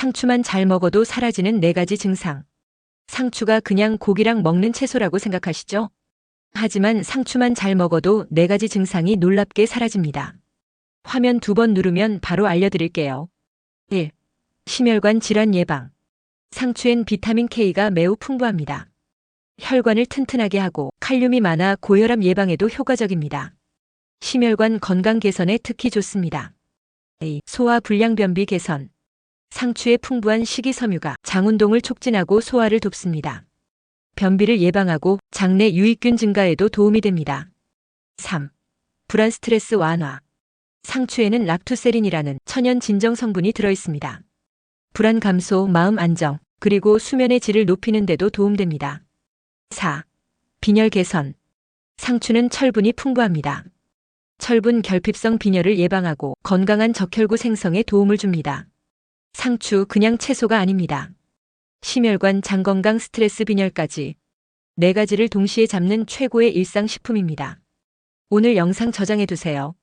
상추만 잘 먹어도 사라지는 네 가지 증상. 상추가 그냥 고기랑 먹는 채소라고 생각하시죠? 하지만 상추만 잘 먹어도 네 가지 증상이 놀랍게 사라집니다. 화면 두 번 누르면 바로 알려드릴게요. 1. 심혈관 질환 예방. 상추엔 비타민 K가 매우 풍부합니다. 혈관을 튼튼하게 하고 칼륨이 많아 고혈압 예방에도 효과적입니다. 심혈관 건강 개선에 특히 좋습니다. A. 소화 불량 변비 개선. 상추의 풍부한 식이섬유가 장운동을 촉진하고 소화를 돕습니다. 변비를 예방하고 장내 유익균 증가에도 도움이 됩니다. 3. 불안 스트레스 완화. 상추에는 락투세린이라는 천연 진정 성분이 들어 있습니다. 불안 감소, 마음 안정, 그리고 수면의 질을 높이는 데도 도움됩니다. 4. 빈혈 개선. 상추는 철분이 풍부합니다. 철분 결핍성 빈혈을 예방하고 건강한 적혈구 생성에 도움을 줍니다. 상추 그냥 채소가 아닙니다. 심혈관 장건강 스트레스 빈혈까지 네 가지를 동시에 잡는 최고의 일상식품입니다. 오늘 영상 저장해 두세요.